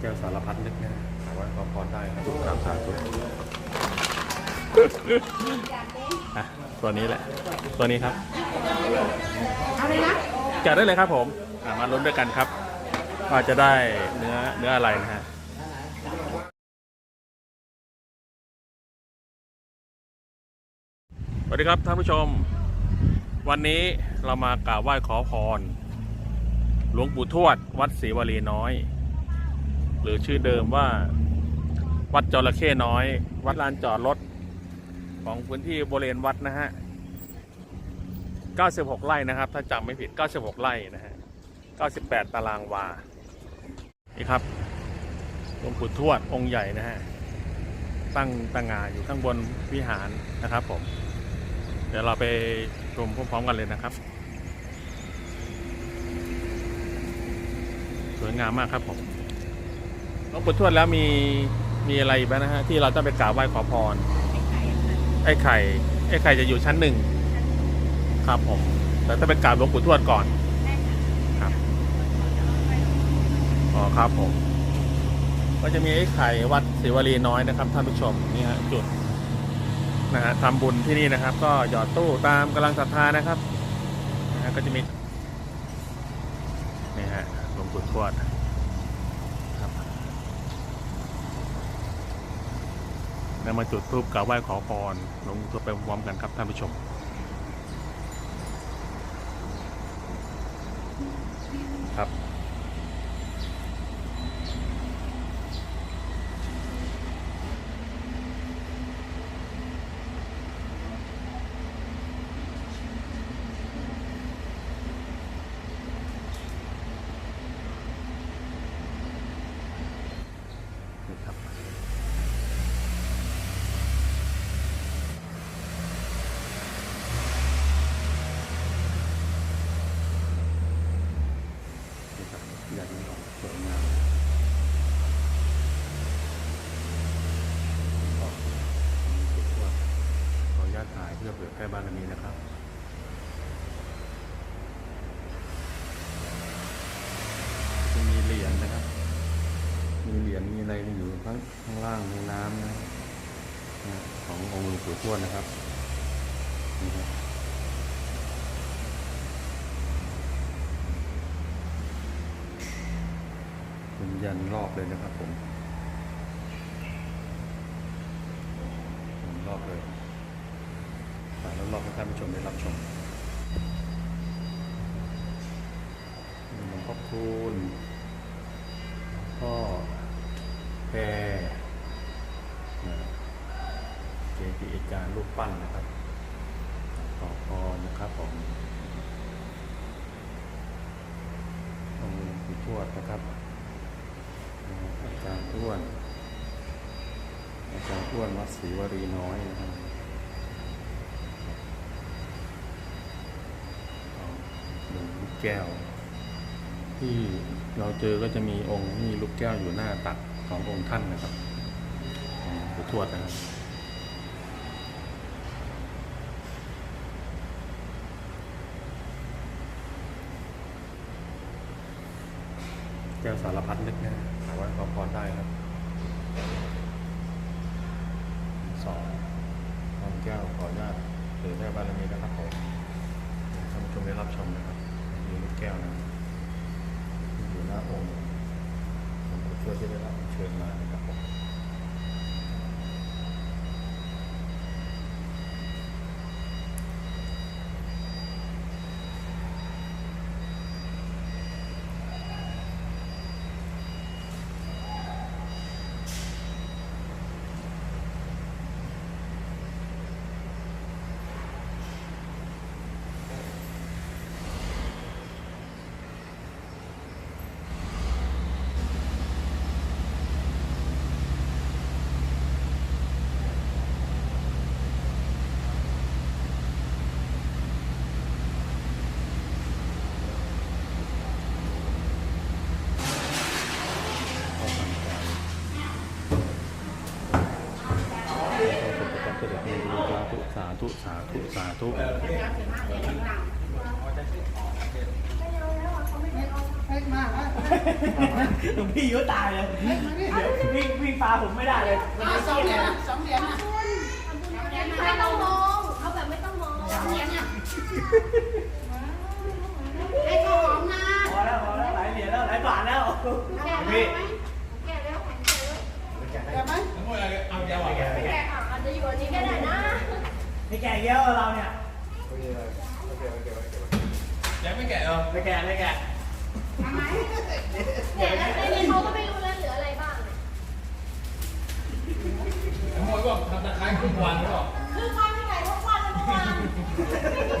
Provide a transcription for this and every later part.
แก้วสารพัดนึกนะถามว่าขอพรได้ครับทุกครั้งสาธุอะตัวนี้แหละ ตัวนี้ครับ อะไรนะจัดได้เลยครับผมอะมาลุ้นด้วยกันครับ ว่าจะได้เนื้อเนื้ออะไรนะฮะสวัสดีครับท่านผู้ชม วันนี้เรามากราบไหว้ขอพร หลวงปู่ทวด วัดศรีวลีน้อย หรือชื่อเดิมว่า วัดจระเข้น้อย วัดลานจอดรถ ของพื้นที่บริเวณวัดนะฮะ 96 ไร่นะครับ ถ้าจำไม่ผิด 96 ไร่นะฮะ 98 ตารางวา นี่ครับหลวงปู่ทวดองค์ใหญ่นะฮะ ตั้งตั้งงานอยู่ข้างบนวิหารนะครับผม เดี๋ยวเราไปชมพร้อมๆกันเลยนะครับสวยงามมากครับผม หลวงปู่ทวดแล้วมีมีอะไรอีกบ้างนะฮะที่เราต้องไปกราบไหว้ขอพร ไอ้ไข่ไอ้ไข่จะอยู่ชั้นหนึ่งครับผมแต่ต้องไปกราบหลวงปู่ทวดก่อนครับอ๋อครับผมก็จะมีไอ้ไข่วัดศรีวลีน้อยนะครับท่านผู้ชมนี่ฮะจุดนะฮะทำบุญที่นี่นะครับ ก็หยอดตู้ตามกำลังศรัทธานะครับนะฮะก็จะมีนี่ฮะหลวงปู่ทวดครับ แล้วมาจุดธูปกราบไหว้ขอพรลงตัวไปพร้อมกันครับท่านผู้ชมครับ นี่ครับ นี่ครับใหญ่สวยงามขออนุญาตถ่ายเพื่อเผยแพร่บารมีนะครับ จะมีเหรียญนะครับ มีเหรียญมีอะไรอยู่ข้างข้างล่างในน้ำนะขององค์หลวงปู่ทวดนะครับนี่ครับเป็นยันรอบเลยนะครับผมรอบเลยถ่ายรอบให้ท่านผู้ชมได้รับชมหลวงพ่อคูณ พ่อแพรนะเจดีย์อาจา รูปปั้นนะครับขอพรนะครับผมองค์หลวงปู่ทวดนะครับอาจารย์อ้วนอาจารย์อ้วนวัดศรีวรีน้อยนะครับหลวงปู่แก้ว ที่เราเจอก็จะมีองค์มีลูกแก้วอยู่หน้าตักขององค์ท่านนะครับของหลวงปู่ทวดนะครับ แก้วสารพัดนึกนะถามว่าขอพรได้ครับสองทำแก้วขออนุญาตเผยแพร่บารมีนะครับผมท่านผู้ชมได้รับชมนะครับมีลูกแก้วนะอยู่หน้าองค์ผมช่วยที่ได้รับเชิญมานะครับผมเข้าสังใจขอสุขภาพเสด็จในดีสา ธุสาธุสาธุสาธุเล็กมากนะหลวงพี่ยุตายเลยเดี๋ยววิ่งวิ่งปลาผมไม่ได้เลยมันไม่สองเกี่เหรียญยวอะสองเหรียญอะไม่ต้องมองเอาแบบไม่ต้องมองสองเหรียญอะให้ข้าวหอมนะพอแล้วพอแล้วหลายเหรียญแล้วหลายบาทแล้วแกะพี่แกะแล้วแกะแล้วเดี๋ยวไหมแกะอะอาจจะอยู่อันนี้ก็ได้นะ ไม่แก่เยอะเราเนี่ยยังไม่แกะเหรอไม่แก่ไม่แก่ทำไมแกะแล้วในนี้เขาก็ไม่รู้แล้วเหลืออะไรบ้างขโมยบอกทำตะไคร้ครึ่งวันหรือเปล่าคือวันที่ไหนทุกวันเลยเมื่อวาน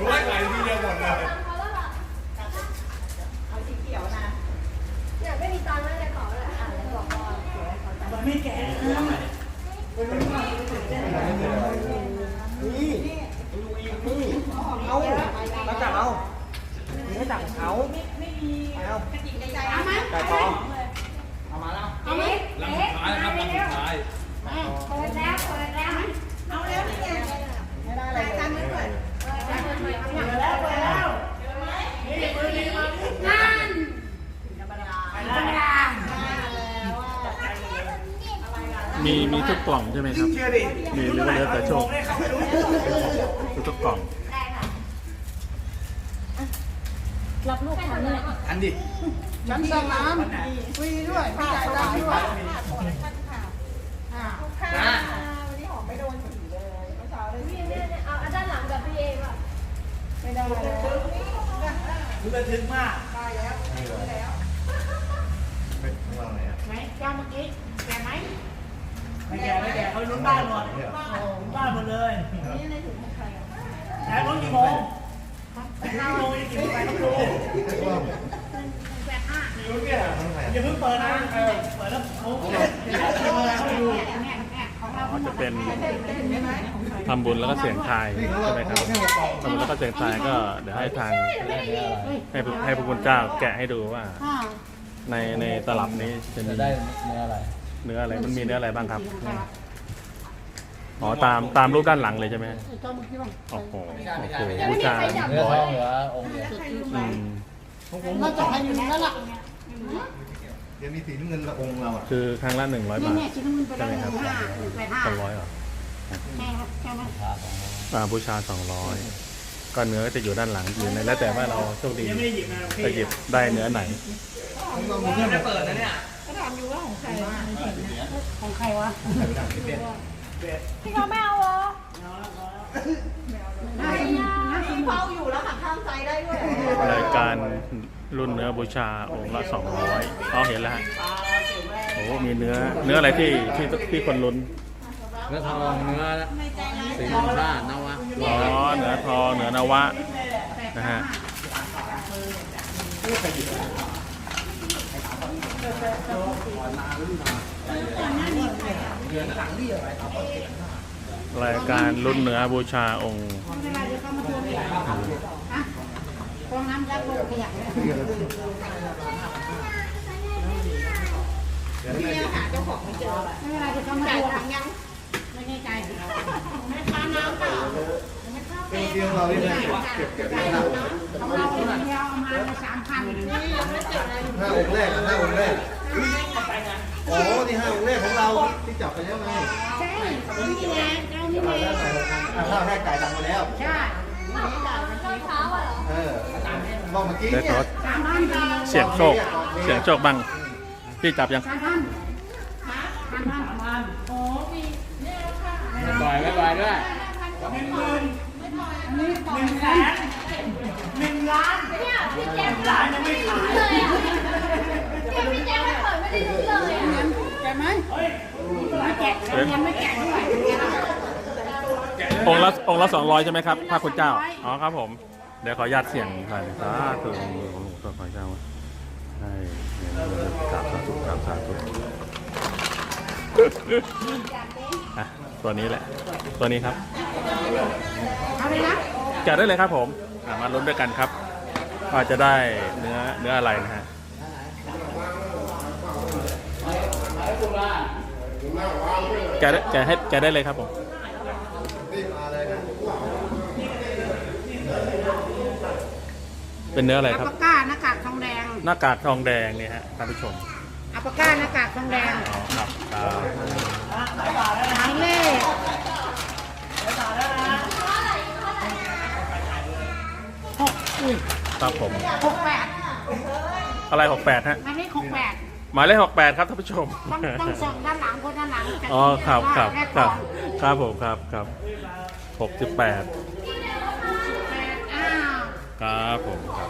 รู้ว่าไก่ทีเดียวหมดเลย ตามเขาแล้วล่ะ เอาสีเขียวนะ เนี่ยไม่มีตังค์แล้วในกระเป๋าเลยอะแล้วบอกว่าเดี๋ยวให้เขาจ่าย มันไม่แก่นะนี่เอามาจับเอาไม่จับเขาเอา เอาไหม ไก่ทอง เอาไหม ลำสุดท้ายนะครับลำสุดท้าย เปิดแล้วเปิดแล้ว เอาแล้วนี่ไงไม่ได้อะไรกันไม่เปิด เปิดแล้วเปิดใหม่เอาใหม่ เปิดแล้วเปิดแล้ว นั่น ธรรมดา ไป ธรรม แล้ว ดาแล้วว่า มีมี ทุกกล่องใช่ไหมครับ เชื่อดิมีหรือว่าเหลือแต่โชคเขาไม่รู้ทุกทุกกล่องได้ค่ะรับลูกค้าเลยอันดิฉันสั่งน้ำฟรีด้วยไม่จ่ายตังค์ด้วยอ่านะวันนี้หอมไม่โดนสีเลยเมื่อเช้าได้พี่เนี่ยเนี่ยเอาด้านหลังกับพี่เอป่ะไม่ได้แล้วรู้ระทึกมากได้แล้วได้แล้วเป็นของเราไหนอะไหมแก้วเมื่อกี้แก ไม่แก่ไม่แก่เขาลุ้นบ้านหมดลุ้นบ้านหมดเลยนี่ในถุงของใครอะแต่รถกี่โมงห้าโมงยังกินไปต้องดูแปดห้าอย่าเพิ่งเปิดนะเปิดแล้วเขาเปิดแล้วเขาดูของเราอ๋อจะเป็นทำบุญแล้วก็เสียงทายใช่ไหมครับทำบุญแล้วก็เสียงทายก็เดี๋ยวให้ทางให้พระให้พระคุณเจ้าแกะให้ดูว่า ในในตลับนี้จะมีได้เนื้ออะไร เนื้ออะไรมันมีเนื้ออะไรบ้างครับอ๋อตามตามรูปด้านหลังเลยใช่ไหมเจ้าเมื่อกี้บ้างโอ้โหโอเคบูชาเนื้อทองเหลือองค์เดียวอืมน่าจะใครอยู่แล้วล่ะเดี๋ยวมีสีน้ำเงินละองค์เราอะคือครั้งละหนึ่งร้อยนี่บาทเนี่ยชิ้นนึงไปได้หนึ่งห้าหนึ่งแปดห้าสองร้อยเหรอใช่ครับใช่ไหมราคาของเราอ่าบูชาสองร้อยก็เนื้อก็จะอยู่ด้านหลังอยู่ในแล้วแต่ว่าเราโชคดียังไม่ได้หยิบนะจะหยิบได้เนื้อไหนผมยังไม่เปิดนะเนี่ยก็ถามอยู่ว่าของใครของใครวะพี่เขาไม่เอาเหรอน่ากินน่ากินเบาอยู่แล้วหักข้างใจได้ด้วยรายการรุ่นเนื้อบูชาองค์ละสองร้อยอ๋อเห็นแล้วฮะโอ้มีเนื้อเนื้ออะไรที่ที่ที่คนลุ้นเนื้อทองเนื้อสีน้ำชาตินวะอ๋อเนื้อทองเนื้อนวะนะฮะ รายการรุ่นเนื้อบูชาองค์เวลาจะเข้ามาทวงเนี่ยฮะฟองน้ำยัดลงขยะที่หาเจ้าของไม่เจอไม่เวลาจะเข้ามาทวงยังไม่แน่ใจแม่ค้าน้ำเปล่า เดียวเราเนี่ยเก็บเก็บได้ห้าองค์ของเราคนเดียวเอามาสามพันห้าองค์แรกห้าองค์แรกโอ้นี่ห้าองค์แรกของเราที่จับไปแล้วไงใช่นี่ไงเจ้านี่ไงห้าแรกจ่ายตังค์ไปแล้วใช่ตอนเช้าอะเหรอเออบอกเมื่อกี้ได้เนี่ทยดสามพันเสียงโชค เสียงโชคบ้างพี่จับยัง สามพันสามพันโอ้มีไม่ปล่อยไม่ปล่อยด้วย หนึ่งหมื่นอันนี้ปล่หนึ่งแสนหนึ่งล้านเนี่ยพี่แจ๊คล้านยังไม่ขายเลยอะเนี่ยพี่แจ๊คไม่เปิดไม่ได้รู้เลยอะแกไหมเฮ้ยไม่แกะยังไม่แกะด้วยองค์ละองค์ละสองร้อยใช่ไหมครับพระคุณเจ้า อ๋อครับผม เดี๋ยวขออนุญาตเสียงหน่อยสาธุของหลวงพระเจ้าให้เนี่ยกราบสาธุกราบสาธุอะตัวนี้แหละ ตัวนี้ครับ นะแกะได้เลยครับผมอะมาลุ้นด้วยกันครับว่าจะได้เนื้อเนื้ออะไรนะฮะแกะได้แกะให้แกะได้เลยครับผมรีบมาเลยนะเเป็นเนื้ออะไรอัครับปาก้าหน้ากากทองแดง หน้ากากทองแดงเนี่ยฮะท่านผู้ชมอัปาก้าหน้ากากทองแดงอ๋อครับครับหมายเลข อุ้ยครับผม หกแปดอะไรหกแปดฮะ หมายเลขหกแปดหมายเลขหกแปดครับท่านผู้ชม ต้องต้องส่งด้านหลังคนด้านหลังจะอ๋อครับครับแรกคก่รัอบนครับผมครับครับหกสิบแปดแปดอ้าวครับผมครับ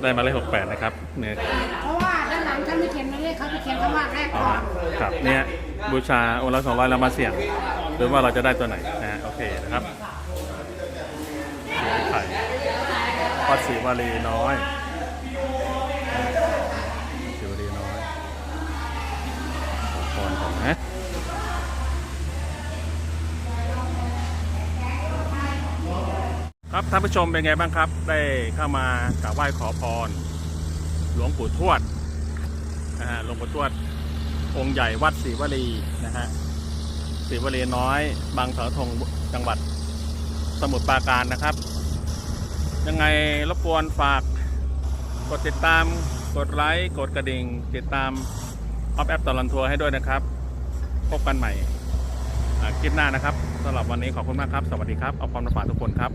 ได้หมายเลขหกแปดนะครับเนี่ยเพราะว่าด้านหลังท่านไม่เขียนหมายเลขเขาจะเขียนคำว่าแรกอ๋อก่อนครับเนี่ยบูชาองค์ละสองร้อยเรามาเสี่ยงหรือว่าเราจะได้ตัวไหนนะฮะโอเคนะครับไข่ วัดศรีวารีน้อยศรีวารีน้อยขอพรก่อนนะครับท่านผู้ชมเป็นไงบ้างครับ ได้เข้ามากราบไหว้ขอพร หลวงปู่ทวดนะฮะหลวงปู่ทวดองค์ใหญ่วัดศรีวลีนะฮะศรีวลีน้อย บางเสาธงจังหวัดสมุทรปราการนะครับ ยังไงรบกวนฝากกดติดตามกดไลค์กดกระดิ่ง ติดตามออฟแอปตลอนทัวร์ให้ด้วยนะครับ พบกันใหม่คลิปหน้านะครับสำหรับวันนี้ขอบคุณมากครับ สวัสดีครับ เอาความมาฝากทุกคนครับ